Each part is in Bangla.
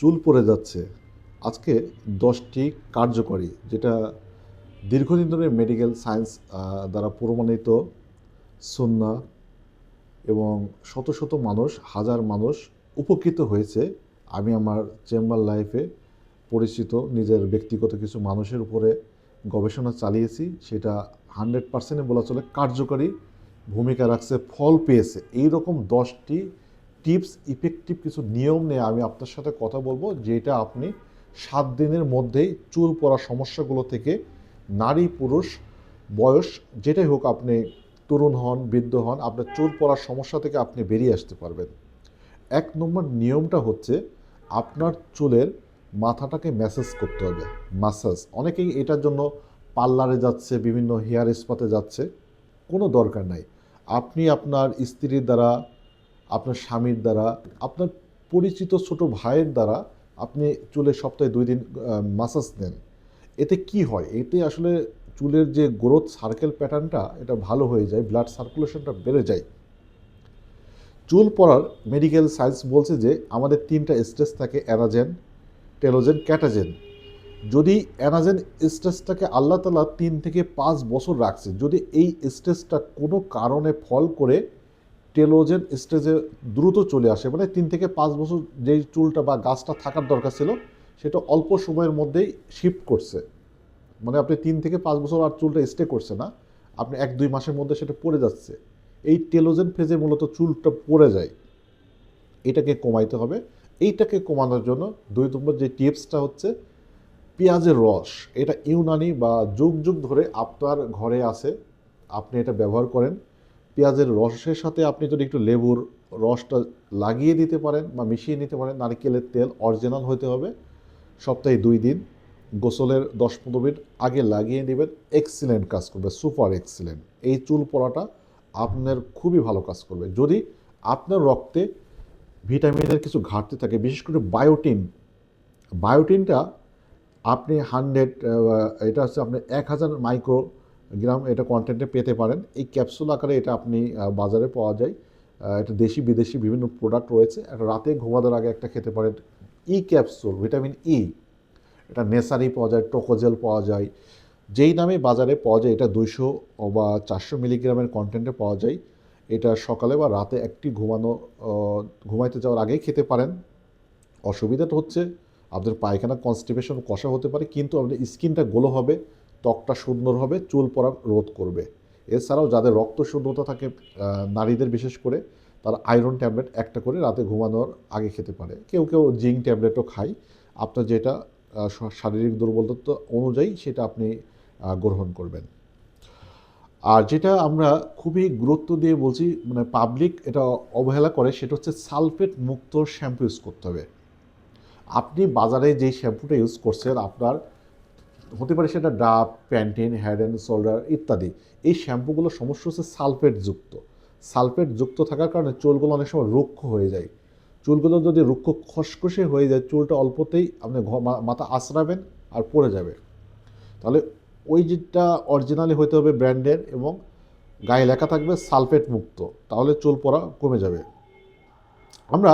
চুল পড়ে যাচ্ছে। আজকে দশটি কার্যকরী, যেটা দীর্ঘদিন ধরে মেডিকেল সায়েন্স দ্বারা প্রমাণিত, সুন্না এবং শত শত মানুষ, হাজার মানুষ উপকৃত হয়েছে। আমি আমার চেম্বার লাইফে পরিচিত, নিজের ব্যক্তিগত কিছু মানুষের উপরে গবেষণা চালিয়েছি। সেটা হান্ড্রেড পার্সেন্টে বলা চলে কার্যকরী ভূমিকা রাখছে, ফল পেয়েছে। এই রকম দশটি টিপস ইফেক্টিভ কিছু নিয়ম নিয়ে আমি আপনার সাথে কথা বলব, যেটা আপনি সাত দিনের মধ্যেই চুল পড়া সমস্যাগুলো থেকে নারী পুরুষ, বয়স, যেটাই হোক আপনি তরুণ হন, বৃদ্ধ হন, আপনার চুল পড়ার সমস্যা থেকে আপনি বেরিয়ে আসতে পারবেন। এক নম্বর নিয়মটা হচ্ছে আপনার চুলের মাথাটাকে ম্যাসেজ করতে হবে। মাসাজ অনেকেই এটার জন্য পার্লারে যাচ্ছে, বিভিন্ন হেয়ার স্পাতে যাচ্ছে, কোনো দরকার নাই। আপনি আপনার স্ত্রীর দ্বারা আপনার স্বামীর দ্বারা, আপনার পরিচিত ছোট ভাইয়ের দ্বারা আপনি চুলে সপ্তাহে দুই দিন মাসাজ নেন এতে কি হয়? এতে আসলে চুলের যে গ্রোথ সার্কেল প্যাটার্নটা এটা ভালো হয়ে যায় ব্লাড সার্কুলেশনটা বেড়ে যায়। চুল পড়ার মেডিকেল সায়েন্স বলছে যে, আমাদের তিনটা স্টেজ থাকে, অ্যানাজেন, টেলোজেন, ক্যাটাজেন। যদি অ্যানাজেন স্টেজটাকে আল্লাহ তালা তিন থেকে পাঁচ বছর রাখছে, যদি এই স্টেজটা কোনো কারণে ফল করে টেলোজেন স্টেজে দ্রুত চলে আসে। মানে তিন থেকে পাঁচ বছর যেই চুলটা বা গাছটা থাকার দরকার ছিল, সেটা অল্প সময়ের মধ্যেই শিফট করছে। মানে আপনি তিন থেকে পাঁচ বছর আর চুলটা স্টে করছে না, আপনি এক দুই মাসের মধ্যে সেটা পড়ে যাচ্ছে। এই টেলোজেন ফেজে মূলত চুলটা পড়ে যায়। এটাকে কমাইতে হবে। এইটাকে কমানোর জন্য দুই নম্বর যে টিপসটা হচ্ছে, পেঁয়াজের রস। এটা ইউনানি বা যুগ যুগ ধরে আপনার ঘরে আছে। আপনি এটা ব্যবহার করেন। পেঁয়াজের রসের সাথে আপনি যদি একটু লেবুর রসটা লাগিয়ে দিতে পারেন বা মিশিয়ে নিতে পারেন, নারকেলের তেল অরিজিনাল হতে হবে। সপ্তাহে দুই দিন, গোসলের দশ পনেরো মিনিট আগে লাগিয়ে নেবেন। এক্সিলেন্ট কাজ করবে, সুপার এক্সিলেন্ট। এই চুল পড়াটা আপনার খুবই ভালো কাজ করবে। যদি আপনার রক্তে ভিটামিনের কিছু ঘাটতি থাকে, বিশেষ করে বায়োটিন, বায়োটিনটা আপনি হান্ড্রেড এটা হচ্ছে আপনি এক হাজার মাইক্রোগ্রাম এটা কন্টেন্টে পেতে পারেন। এই ক্যাপসুল আকারে এটা আপনি বাজারে পাওয়া যায়। এটা দেশি, বিদেশি বিভিন্ন প্রোডাক্ট রয়েছে। একটা রাতে ঘুমানোর আগে একটা খেতে পারেন ই ক্যাপসুল ভিটামিন ই এটা নেসারি পাওয়া যায় টোকোজেল পাওয়া যায়। যেই নামে বাজারে পাওয়া যায়, এটা দুইশো বা চারশো মিলিগ্রামের কন্টেন্টে পাওয়া যায়। এটা সকালে বা রাতে একটি ঘুমানো ঘুমাইতে যাওয়ার আগেই খেতে পারেন। অসুবিধাটা হচ্ছে, আপনার পায়খানা কনস্টিপেশন কষা হতে পারে, কিন্তু আপনার স্কিনটা গোলো হবে। ত্বকটা সুন্দর হবে, চুল পড়া রোধ করবে। এছাড়াও যাদের রক্ত শূন্যতা থাকে নারীদের বিশেষ করে, তারা আয়রন ট্যাবলেট একটা করে রাতে ঘুমানোর আগে খেতে পারে। কেউ কেউ জিঙ্ক ট্যাবলেটও খায়। আপনার যেটা শারীরিক দুর্বলতা অনুযায়ী সেটা আপনি গ্রহণ করবেন। আর যেটা আমরা খুবই গুরুত্ব দিয়ে বলছি মানে পাবলিক এটা অবহেলা করে, সেটা হচ্ছে সালফেট মুক্ত শ্যাম্পু ইউজ করতে হবে। আপনি বাজারে যেই শ্যাম্পুটা ইউজ করছেন, আপনার হতে পারে সেটা ডাব, প্যান্টিন, হেড অ্যান্ড শোল্ডার ইত্যাদি। এই শ্যাম্পুগুলোর সমস্যা হচ্ছে সালফেট যুক্ত সালফেট যুক্ত থাকার কারণে চুলগুলো অনেক সময় রুক্ষ হয়ে যায়। চুলগুলো যদি রুক্ষ খসখসে হয়ে যায়, চুলটা অল্পতেই আপনি মাথা আঁচড়াবেন আর পড়ে যাবে। তাহলে ওই যেটা অরিজিনালি হতে হবে ব্র্যান্ডের এবং গায়ে লেখা থাকবে সালফেট মুক্ত তাহলে চুল পড়া কমে যাবে। আমরা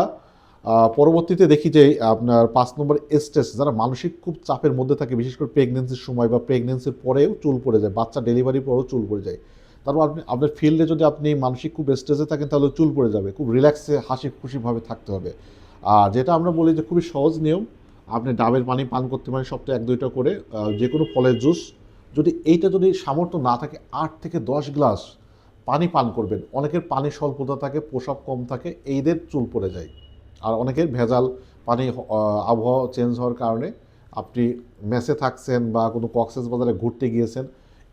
পরবর্তীতে দেখি যে, আপনার পাঁচ নম্বর স্টেজ যারা মানসিক খুব চাপের মধ্যে থাকে, বিশেষ করে প্রেগনেন্সির সময় বা প্রেগনেন্সির পরেও চুল পড়ে যায়, বাচ্চা ডেলিভারির পরেও চুল পড়ে যায়। তারপর আপনি, আপনার ফিল্ডে যদি আপনি মানসিক খুব স্ট্রেসে থাকেন, তাহলে চুল পড়ে যাবে, খুব রিল্যাক্সে হাসি খুশিভাবে থাকতে হবে। আর যেটা আমরা বলি যে, খুবই সহজ নিয়ম, আপনি ডাবের পানি পান করতে পারেন, সপ্তাহে এক দুইটা করে যে কোনো ফলের জুস যদি এইটা যদি সামর্থ্য না থাকে, আট থেকে দশ গ্লাস পানি পান করবেন। অনেকের পানি স্বল্পতা থাকে, প্রসাব কম থাকে, এইদের চুল পড়ে যায়। আর অনেকের ভেজাল পানি আবহাওয়া চেঞ্জ হওয়ার কারণে আপনি মেসে থাকছেন বা কোনো কক্সেস বাজারে ঘুরতে গিয়েছেন,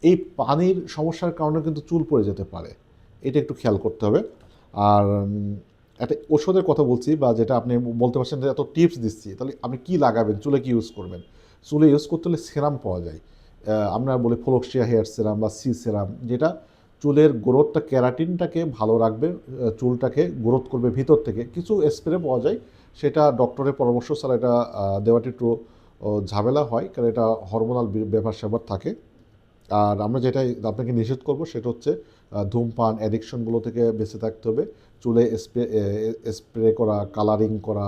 এই পানির সমস্যার কারণে কিন্তু চুল পড়ে যেতে পারে। এটা একটু খেয়াল করতে হবে। আর একটা ওষুধের কথা বলছি বা যেটা আপনি বলতে পারছেন যে এত টিপস দিচ্ছি, তাহলে আপনি কি লাগাবেন? চুলে কি ইউজ করবেন? চুলে ইউজ করতে হলে সেরাম পাওয়া যায়। আমরা বলি ফ্লোক্সিয়া হেয়ার সেরাম বা সি সেরাম যেটা চুলের গ্রোথটা ক্যারাটিনটাকে ভালো রাখবে চুলটাকে গ্রোথ করবে ভিতর থেকে। কিছু স্প্রে পাওয়া যায়, সেটা ডক্টরের পরামর্শ ছাড়া এটা দেওয়াটা একটু ঝামেলা হয়, কারণ এটা হরমোনাল ব্যাপার স্যাপার থাকে। আর আমরা যেটা আপনাকে নিষেধ করব, সেটা হচ্ছে ধূমপান অ্যাডিকশনগুলো থেকে বেঁচে থাকতে হবে। চুলে স্প্রে স্প্রে করা কালারিং করা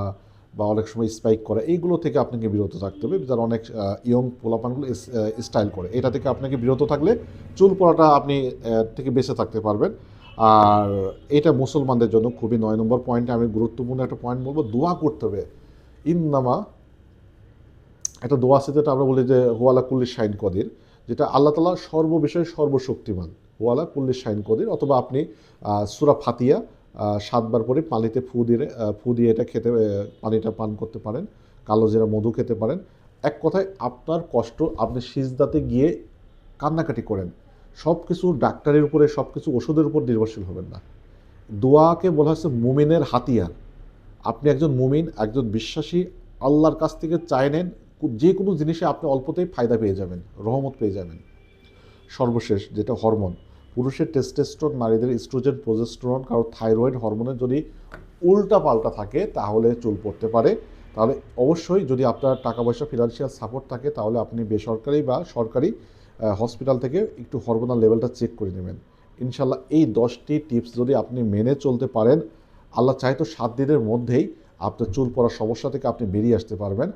বা অনেক সময় স্পাইক করে, এইগুলো থেকে আপনাকে বিরত থাকতে হবে। যারা অনেক ইয়ং পোলাপানগুলো স্টাইল করে, এটা থেকে আপনাকে বিরত থাকলে চুল পড়াটা আপনি থেকে বেঁচে থাকতে পারবেন। আর এটা মুসলমানদের জন্য খুবই নয় নম্বর পয়েন্টে আমি গুরুত্বপূর্ণ একটা পয়েন্ট বলব, দোয়া করতে হবে। ইন্নামা, একটা দোয়া আছে যেটা আমরা বলি যে, হোয়ালা কুল্লি শাইন কদির, যেটা আল্লাহ তালা সর্ববিষয়ে সর্বশক্তিমান। হোয়ালা কুল্লি শাইন কদির, অথবা আপনি সুরা ফাতিয়া সাতবার করে পানিতে ফু দিয়ে ফু দিয়ে এটা খেতে পানিটা পান করতে পারেন। কালো জিরা মধু খেতে পারেন। এক কথায় আপনার কষ্ট, আপনি সিজদাতে গিয়ে কান্নাকাটি করেন। সব কিছু ডাক্তারের উপরে সব কিছু ওষুধের উপর নির্ভরশীল হবেন না। দোয়াকে বলা হচ্ছে মুমিনের হাতিয়ার। আপনি একজন মুমিন, একজন বিশ্বাসী, আল্লাহর কাছ থেকে চাই নেন, যে কোনো জিনিসে আপনি অল্পতেই ফায়দা পেয়ে যাবেন, রহমত পেয়ে যাবেন। সর্বশেষ যেটা হরমোন পুরুষের টেস্টেস্ট্রন নারীদের ইস্ট্রোজেন প্রোজেস্টেরন কারও থাইরয়েড হরমোনের যদি উল্টা পাল্টা থাকে, তাহলে চুল পড়তে পারে। তাহলে অবশ্যই যদি আপনার টাকা পয়সা ফিনান্সিয়াল সাপোর্ট থাকে, তাহলে আপনি বেসরকারি বা সরকারি হসপিটাল থেকে একটু হরমোনাল লেভেলটা চেক করে নেবেন। ইনশাল্লাহ এই দশটি টিপস যদি আপনি মেনে চলতে পারেন, আল্লাহ চাই তো সাত দিনের মধ্যেই আপনার চুল পড়ার সমস্যা থেকে আপনি বেরিয়ে আসতে পারবেন।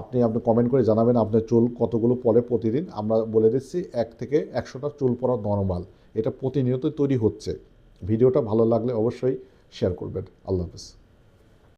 আপনি আপনি কমেন্ট করে জানাবেন আপনার চুল কতগুলো পরে প্রতিদিন। আমরা বলে দিচ্ছি এক থেকে একশোটা চুল পরা নর্মাল এটা প্রতিনিয়ত তৈরি হচ্ছে। ভিডিওটা ভালো লাগলে অবশ্যই শেয়ার করবেন। আল্লাহ হাফেজ।